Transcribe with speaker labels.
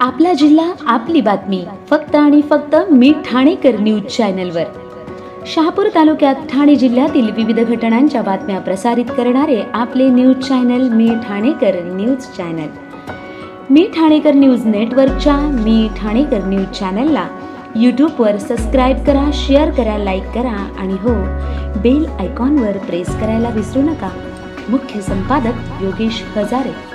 Speaker 1: आपला जिल्हा आपली बातमी. फक्त आणि फक्त मी ठाणेकर न्यूज चॅनलवर. शहापूर तालुक्यात ठाणे जिल्ह्यातील विविध घटनांच्या बातम्या प्रसारित करणारे आपले न्यूज चॅनल मी ठाणेकर न्यूज चॅनल. मी ठाणेकर न्यूज नेटवर्कच्या मी ठाणेकर न्यूज चॅनलला यूट्यूबवर सबस्क्राईब करा शेअर करा लाईक करा आणि हो बेल आयकॉनवर प्रेस करायला विसरू नका. मुख्य संपादक योगेश हजारे.